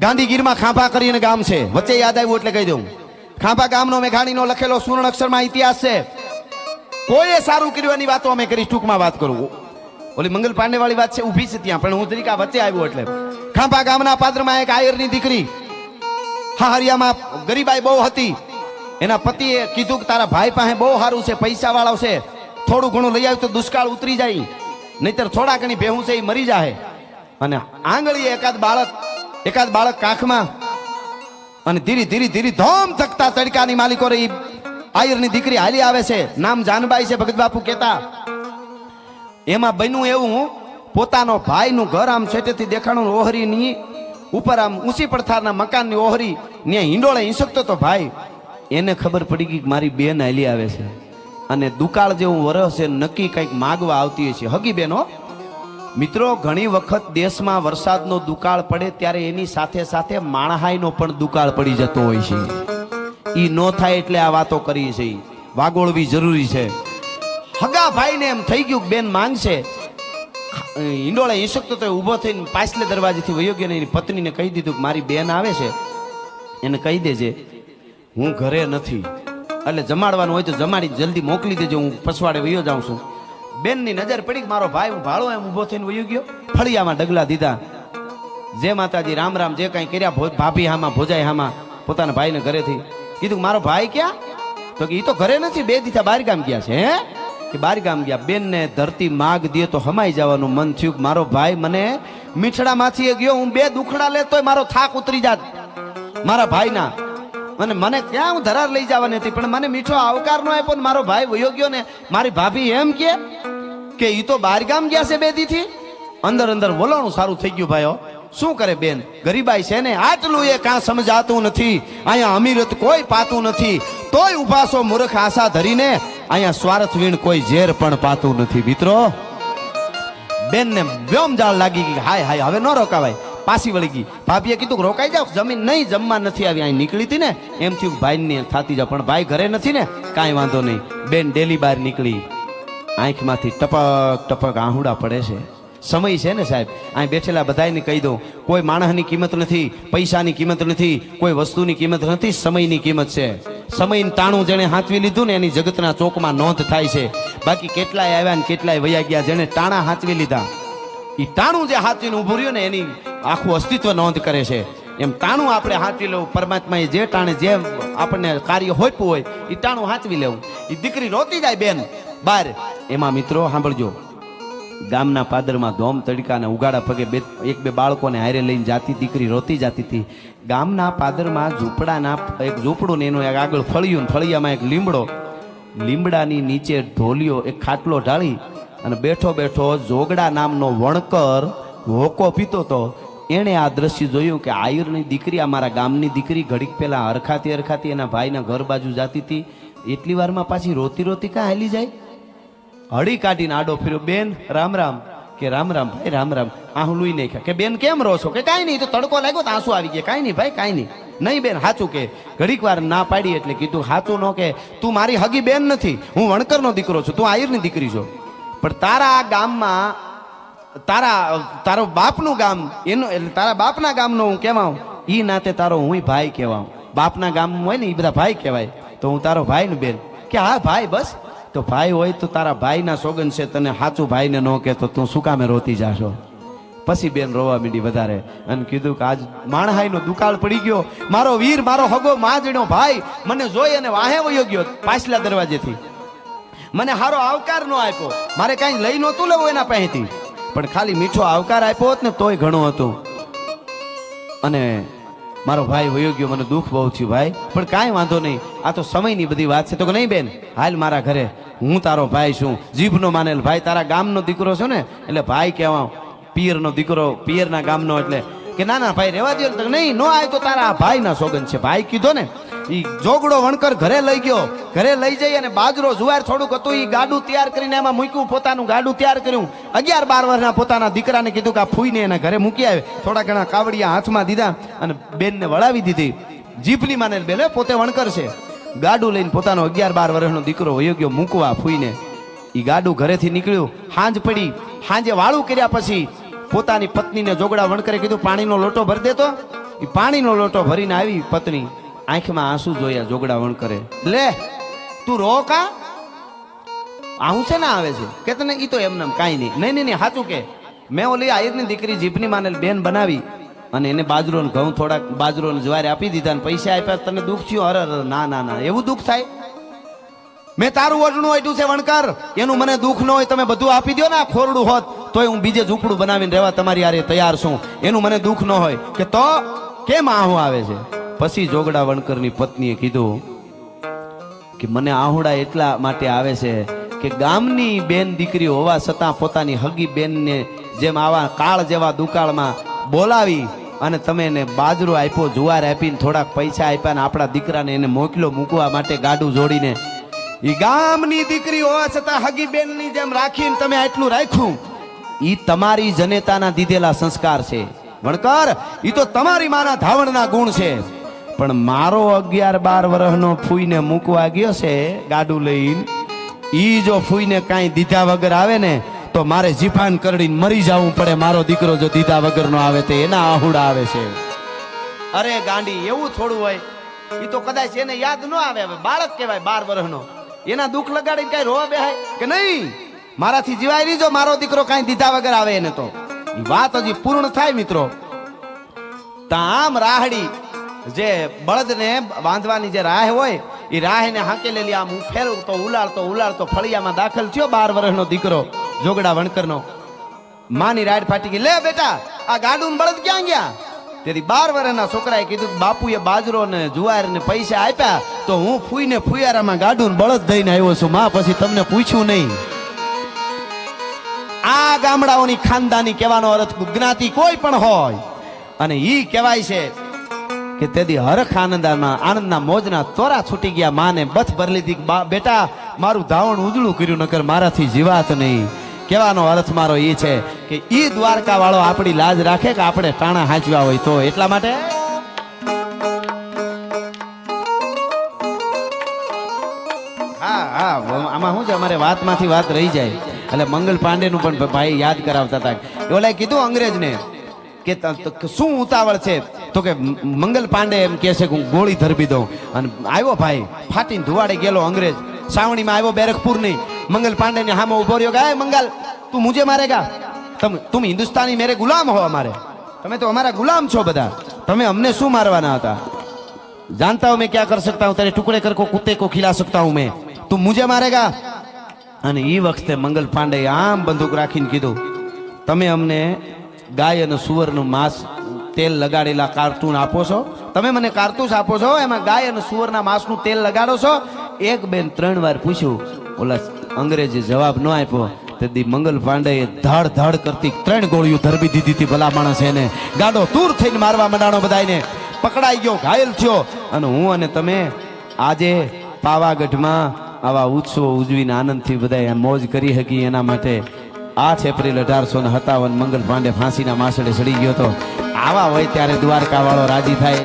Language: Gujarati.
ગાંધીગીરમાં ખાંભા કરીને ગામ છે. વચ્ચે યાદ આવ્યું એટલે કહી દઉં. ખાંભા ગામનો મેઘાણીનો લખેલો સુવર્ણ અક્ષરમાં ઇતિહાસ છે. કોઈએ સારું કર્યું વાતો અમે કરી, ટૂંકમાં વાત કરું. ઓલી મંગલ પાંડે વાળી વાત છે, ઊભી છે ત્યાં, પણ હું તરીકા વચ્ચે આવ્યો એટલે. ખાંભા ગામના પાત્રમાં એક આયરની દીકરી હા હરિયામાં ગરીબાઈ બહુ હતી. એના પતિએ કીધું કે તારા ભાઈ પાસે બહુ સારું છે પૈસા વાળો છે. થોડું ઘણું લઈ આવ્યું તો દુષ્કાળ ઉતરી જાય. નહીતર થોડા ઘણી ભેહું છે એ મરી જાય અને આંગળીએ એકાદ બાળક એકાદ બાળક કાંખમાં અને ધીરે ધીરે ધીરે ધોમ થકતા તડકાની માલિકો રે આયરની દીકરી હાલી આવે છે. નામ જાનબાઈ છે, ભગત બાપુ કહેતા. એમાં બન્યું એવું પોતાનો ભાઈનું ઘર આમ છેટેથી દેખાણું ઓહરીની ઉપર આમ ઊંચી પડથારના મકાનની ઓહરી ત્યાં હિંડોળે હિંસકતો તો ભાઈ. એને ખબર પડી ગઈ કે મારી બેન હાલી આવે છે. અને દુકાળ જેવું વરસ છે, નક્કી કંઈક માગવા આવતી છે. હગી બેનો મિત્રો, ઘણી વખત દેશમાં વરસાદનો દુકાળ પડે ત્યારે એની સાથે સાથે માણહાઈનો પણ દુકાળ પડી જતો હોય છે. ઈ ન થાય એટલે આ વાતો કરી છે. વાગોળવી જરૂરી છે. હગા ભાઈને એમ થઈ ગયું બેન માંગશે. ઈંડોળે ઈશક્તો તો ઊભો થઈને પાછલે દરવાજેથી વયો ગયો એની પત્નીને કહી દીધું કે મારી બેન આવે છે. એને કહી દેજે, હું ઘરે નથી. એટલે જમાડવાનું હોય તો જમાડી જલ્દી મોકલી દેજો, હું પછવાડે વયો જાઉં છું. બેનની નજર પડી મારો ભાઈ હું ભાળો એમ ઊભો થઈને વયું ગયો. ફળિયામાં ડગલા દીધા. જે માતાજી રામ રામ જે કાંઈ કર્યા ભાભી હામાં, ભોજાઈ હામાં, પોતાના ભાઈને ઘરેથી કીધું મારો ભાઈ ક્યાં? તો કે એ તો ઘરે નથી, બે દીધા બાર ગામ ગયા છે, હે? કે બાર ગામ ગયા. બેનને ધરતી માગ દે તો હમાઈ જવાનું મન થયું મારો ભાઈ મને મીઠડામાંથી ગયો, હું બે દુખડા લે તોય મારો થાક ઉતરી જાત. મારા ભાઈના અને મને ક્યાં હું ધરાર લઈ જવાની હતી, પણ મને મીઠો આવકાર નો આપ્યો ને મારો ભાઈ વયો ગયો ને મારી ભાભી એમ કે કે ઈ તો બહાર ગામ ગયા છે બે દીથી. અંદર અંદર વલણું સારું થઈ ગયું ભાઈઓ. શું કરે બેન? ગરીબાઈ છે ને, આટલું એ કાં સમજાતું નથી. અહીંયા અમીરત કોઈ પાતું નથી. તોય ઉભાસો મૂર્ખ આશા ધરીને, અહીંયા સ્વાર્થ વીણ કોઈ ઝેર પણ પાતું નથી. મિત્રો, બેનને વ્યોમ જાળ લાગી ગઈ. હાય હાય, હવે ન રોકાવાય. પાછી વળી ગઈ. ભાભીએ કીધું રોકાઈ જાવ જમીન નહીં, જમવા નથી આવી, અહીં નીકળી હતી ને. એમ થયું ભાઈ થતી જાવ પણ ભાઈ ઘરે નથી ને, કાંઈ વાંધો નહીં. બેન ડેલી બહાર નીકળી. આંખમાંથી ટપક ટપક આહુડા પડે છે. સમય છે ને સાહેબ. અહીં બેઠેલા બધાને કહી દઉં, કોઈ માણસની કિંમત નથી, પૈસાની કિંમત નથી, કોઈ વસ્તુની કિંમત નથી, સમયની કિંમત છે. સમયનું તાણું જેણે હાંચવી લીધું ને, એની જગતના ચોકમાં નોંધ થાય છે. બાકી કેટલાય આવ્યા ને કેટલાય વયા ગયા, જેણે ટાણા હાંચવી લીધા. એ ટાણું જે હાથવીને ઊભું રહ્યું ને એની આખું અસ્તિત્વ નોંધ કરે છે. એમ ટાણું આપણે હાથવી લેવું પરમાત્માએ જે ટાણે જે આપણને કાર્ય હોપ્યું હોય એ ટાણું હાંચવી લેવું. એ દીકરી રોતી જાય બેન. બાર, એમાં મિત્રો સાંભળજો. ગામના પાદરમાં ધોમ તડકા અને ઉગાડા પગે બે, એક બે બાળકોને હારે લઈને જાતી દીકરી રોતી જાતી હતી. ગામના પાદરમાં ઝૂંપડાના, એક ઝૂંપડું ને એનું એક આગળ ફળિયું ફળિયામાં એક લીમડો. લીમડાની નીચે ઢોલિયો, એક ખાટલો ઢાળી અને બેઠો બેઠો જોગડા નામનો વણકર હોકો પીતો તો એણે આ દ્રશ્ય જોયું કે આયુરની દીકરી, આ મારા ગામની દીકરી ઘડીક પહેલાં હરખાતી હરખાતી એના ભાઈના ઘર બાજુ જાતી હતી. એટલી વારમાં પાછી રોતી રોતી કાં હાલી જાય? હળી કાઢીને આડો ફેર્યો, બેન, રામ રામ. કે, રામ રામ, ભાઈ, રામ રામ. આહું લુઈ નાખ્યા. કે, બેન, કેમ રહો છો? કે, કાંઈ નહીં, તો તડકો લાગ્યો તો આંસુ આવી ગયા. કાંઈ નહીં, ભાઈ, કાંઈ નહીં. નહીં, બેન, સાચું કે. ઘડીક વાર ના પાડી એટલે કીધું, સાચું ન કે, તું મારી હગી બેન નથી. હું વણકરનો દીકરો છું, તું આયરની દીકરી છો. પણ તારા ગામમાં, તારા, તારો બાપનું ગામ, એનું એટલે તારા બાપના ગામનો હું કહેવાઉં એ નાતે તારો હું ભાઈ કહેવાઉં. બાપના ગામ હોય ને એ બધા ભાઈ કહેવાય. તો હું તારો ભાઈ ને બેન. કે હા, ભાઈ બસ. તો ભાઈ હોય તો તારા ભાઈના સોગન છે તને સાચું ભાઈને ન કહેતો તું શું કામે રોતી જાશો? પછી બેન રોવા મીડી વધારે. અને કીધું કે આજ માણહાઈનો દુકાળ પડી ગયો. મારો વીર, મારો હગો માજણો ભાઈ, મને જોઈ અને વાહે વયો ગયો પાછલા દરવાજેથી. મને હારો આવકાર નો આપ્યો. મારે કાંઈ લઈ નહોતું લેવું એના પાસેથી. પણ ખાલી મીઠો આવકાર આપ્યો હોત ને તોય ઘણું હતું. અને મારો ભાઈ વયો ગયો, મને દુઃખ બહુ થયું ભાઈ. પણ કાંઈ વાંધો નહીં. આ તો સમયની બધી વાત છે. તો કે નહીં બેન, હાલ મારા ઘરે. હું તારો ભાઈ છું. જીભનો માનેલ ભાઈ તારા ગામનો દીકરો છું ને, એટલે ભાઈ કહેવા પિયરનો દીકરો, પિયરના ગામનો એટલે. કે ના ના, ભાઈ, રહેવા દો તો નહીં, નો આવે તો તારા ભાઈના સોગન છે. ભાઈ કીધો ને ઈ જોગડો વણકર ઘરે લઈ ગયો. ઘરે લઈ જઈ અને બાજરો, જુવાર થોડુંક હતું એ ગાડું તૈયાર કરીને એમાં મૂક્યું, પોતાનું ગાડું તૈયાર કર્યું. અગિયાર બાર વર્ષના પોતાના દીકરાને કીધું કે આ ફૂઈને એના ઘરે મૂકી આવે. થોડા ઘણા કાવડિયા હાથમાં દીધા અને બેનને વળાવી દીધી. જીપલી માને બેલે પોતે વણકર છે. ગાડું લઈને પોતાનો અગિયાર બાર વર્ષનો દીકરો વયો ગયો મૂકવા ફૂઈને. એ ગાડું ઘરેથી નીકળ્યું. હાંજ પડી. હાંજે વાળું કર્યા પછી પોતાની પત્નીને જોગડા વણકરે કીધું, પાણીનો લોટો ભરી દેતો એ પાણીનો લોટો ભરીને આવી પત્ની આંખમાં આંસુ જોયા જોગડાવણ કરે. લે તું રો કા આવું છે ને આવે છે? કે તને ઈ તો એમને કાંઈ નહીં. નહીં નહીં સાચું કે. મેં ઓલી આયરની દીકરી જીપની માને બેન બનાવી અને એને બાજરો ઘઉં થોડાક બાજરો ને આપી દીધા ને પૈસા આપ્યા. તને દુઃખ થયું? અરે, ના ના ના. એવું દુઃખ થાય? મેં તારું ઓઢણું આટ્યું છે વણકર. એનું મને દુઃખ ન હોય તમે બધું આપી દો ને આ ખોરડું હોત તોય હું બીજે ઝૂંપડું બનાવીને રહેવા તમારી આરે તૈયાર છું. એનું મને દુઃખ ન હોય. કે તો કેમ આહું આવે છે? પછી જોગડા વણકરની પત્નીએ કીધું કે મને આહુડા એટલા માટે આવે છે કે ગામની બેન દીકરી હોવા છતાં પોતાની હગી બેનને જેમ આવા કાળ જેવા દુકાળમાં બોલાવી અને તમે એને બાજરો આપ્યો, જુવાર આપીને થોડાક પૈસા આપ્યા ને આપણા દીકરાને એને મોકલ્યો મૂકવા માટે ગાડું જોડીને. એ ગામની દીકરી હોવા છતાં હગી બેનની જેમ રાખીને તમે આટલું રાખ્યું. એ તમારી જનેતાના દીધેલા સંસ્કાર છે. વણકર એ તો તમારી માના ધાવણના ગુણ છે. પણ મારો અગિયાર બાર વર્ષનો ફૂઈને મૂકવા ગયો છે ગાડું લઈને. ઈ જો ફૂઈને કાંઈ દીધા વગર આવે ને, તો મારે જીફાન કરડીને મરી જવું પડે. મારો દીકરો જો દીધા વગરનો આવે તો એના આહુડા આવે છે. અરે ગાંડી, એવું થોડું હોય. એ તો કદાચ એને યાદ ન આવે. હવે બાળક કહેવાય બાર વર્ષનો એના દુઃખ લગાડીને કઈ રોવા બેહાય કે નહીં? મારાથી જીવાય નહીં જો મારો દીકરો કાંઈ દીધા વગર આવે એને તો. વાત હજી પૂર્ણ થાય મિત્રો. તામ રાહડી જે બળદને બાંધવાની જે રાહ હોય, એ રાહને હાંકેલેલી આમ હું ફેરવતો ઉલાળતો ઉલાળતો ફળિયામાં દાખલ થયો બાર વર્ષનો દીકરો, જોગડા વણકરનો. માની રાડ ફાટી ગઈ. લે બેટા, આ ગાડું બળદ ક્યાં ગયા? તેથી બાર વર્ષના છોકરાએ કીધું બાપુએ બાજરો ને જુવાર ને પૈસા આપ્યા, તો હું ફૂઈને ફુયારામાં ગાડું બળદ દઈને આવ્યો છું. માં, પછી તમને પૂછ્યું નહીં. આ ગામડાઓની ખાનદાની કહેવાનો અર્થ જ્ઞાતિ કોઈ પણ હોય. અને ઈ કહેવાય છે કે તેથી હરખ આનંદમાં, આનંદના મોજના તોરા છૂટી ગયા માને બથ ભરી લીધી બેટા, મારું ધાવણ ઉજળું કર્યું નકર મારાથી જીવાત નહીં. કહેવાનો અર્થ મારો એ છે કે એ દ્વારકા વાળો આપણી લાજ રાખે કે આપણે ટાણા હાંચવા હોય તો, એટલા માટે? હા હા આમાં શું છે? અમારે વાતમાંથી વાત રહી જાય. એટલે મંગલ પાંડેનું પણ ભાઈ યાદ કરાવતા હતા. ઓલાએ કીધું અંગ્રેજને કે શું ઉતાવળ છે? તો કે મંગલ પાંડે એમ કહે છે કે હું ગોળી ધરબી દઉં. અને આવ્યો ભાઈ, ફાટીને ધુવાડે ગયેલો અંગ્રેજ. સાવણીમાં આવ્યો બેરખપુર નહીં. મંગલ પાંડે ને હામાં ઊભો રહ્યો ગાય મંગલ, તું મુજે મારે ગા? તમે તું હિન્દુસ્તાની મેરે ગુલામ હો અમારે. તમે તો અમારા ગુલામ છો બધા. તમે અમને શું મારવાના હતા? જાણતા હું મેં ક્યાં કરી શકતા હું? તારે ટુકડે કર કો કુત્તે કો ખિલા સકતા હું મેં. તું મુજે મારેગા અને એ વખતે મંગલ પાંડે આમ બંદૂક રાખીને કીધું, તમે અમને ગાય અને સુવરનું માંસ તેલ લગાડેલા કારતૂન આપો છો? તમે મને કારતૂસ આપો છો? એમાં ગાય અને સુવરના માંસનું તેલ લગાડો છો? એક બેન ત્રણ વાર પૂછ્યું, ઓલા અંગ્રેજે જવાબ ન આપ્યો. તેથી મંગલ પાંડેએ ધડ ધડ કરતી ત્રણ ગોળીઓ ધરબી દીધી હતી ભલા માણસ એને. ગાડો દૂર થઈને મારવા માંડાણો બધાને પકડાઈ ગયો, ઘાયલ થયો. અને હું અને તમે આજે પાવાગઢમાં આવા ઉત્સવો ઉજવીને આનંદથી બધા મોજ કરી શકી એના માટે આઠ એપ્રિલ અઢારસો ને સત્તાવન મંગલ પાંડે ફાંસીના માસડે ચડી ગયો હતો. આવા હોય ત્યારે દ્વારકા વાળો રાજી થાય.